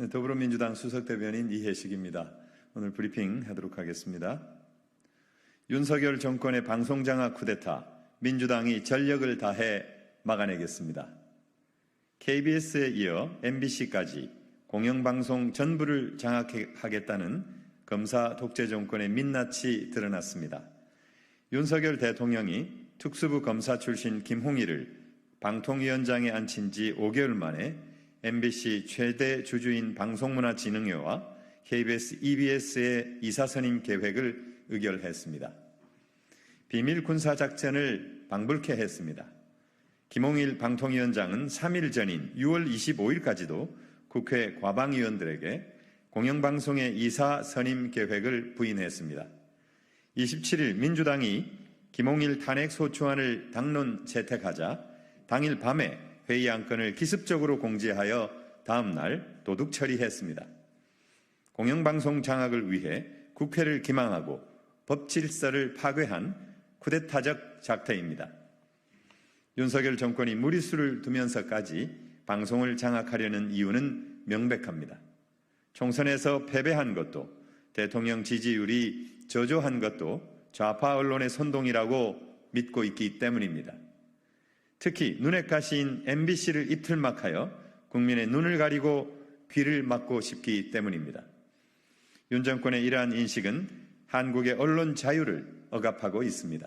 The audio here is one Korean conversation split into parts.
네, 더불어민주당 수석대변인 이혜식입니다. 오늘 브리핑 하도록 하겠습니다. 윤석열 정권의 방송장악 쿠데타, 민주당이 전력을 다해 막아내겠습니다. KBS에 이어 MBC까지 공영방송 전부를 장악하겠다는 검사 독재 정권의 민낯이 드러났습니다. 윤석열 대통령이 특수부 검사 출신 김홍일을 방통위원장에 앉힌 지 5개월 만에 MBC 최대 주주인 방송문화진흥회와 KBS, EBS의 이사 선임 계획을 의결했습니다. 비밀 군사 작전을 방불케 했습니다. 김홍일 방통위원장은 3일 전인 6월 25일까지도 국회 과방위원들에게 공영방송의 이사 선임 계획을 부인했습니다. 27일 민주당이 김홍일 탄핵 소추안을 당론 채택하자 당일 밤에 회의 안건을 기습적으로 공지하여 다음 날 도둑 처리했습니다. 공영방송 장악을 위해 국회를 기망하고 법 질서를 파괴한 쿠데타적 작태입니다. 윤석열 정권이 무리수를 두면서까지 방송을 장악하려는 이유는 명백합니다. 총선에서 패배한 것도 대통령 지지율이 저조한 것도 좌파 언론의 선동이라고 믿고 있기 때문입니다. 특히 눈에 가시인 MBC를 이틀막하여 국민의 눈을 가리고 귀를 막고 싶기 때문입니다. 윤 정권의 이러한 인식은 한국의 언론 자유를 억압하고 있습니다.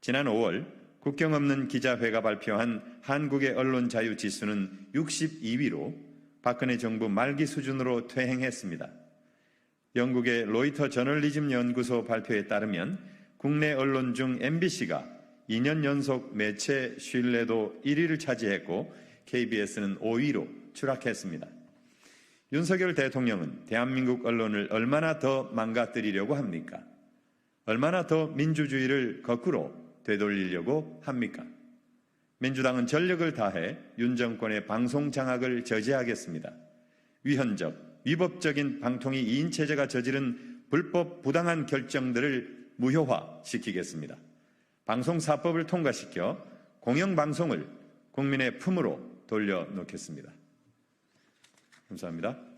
지난 5월 국경 없는 기자회가 발표한 한국의 언론 자유 지수는 62위로 박근혜 정부 말기 수준으로 퇴행했습니다. 영국의 로이터 저널리즘 연구소 발표에 따르면 국내 언론 중 MBC가 2년 연속 매체 신뢰도 1위를 차지했고 KBS는 5위로 추락했습니다. 윤석열 대통령은 대한민국 언론을 얼마나 더 망가뜨리려고 합니까? 얼마나 더 민주주의를 거꾸로 되돌리려고 합니까? 민주당은 전력을 다해 윤 정권의 방송 장악을 저지하겠습니다. 위헌적, 위법적인 방통위 2인 체제가 저지른 불법 부당한 결정들을 무효화시키겠습니다. 방송사법을 통과시켜 공영방송을 국민의 품으로 돌려놓겠습니다. 감사합니다.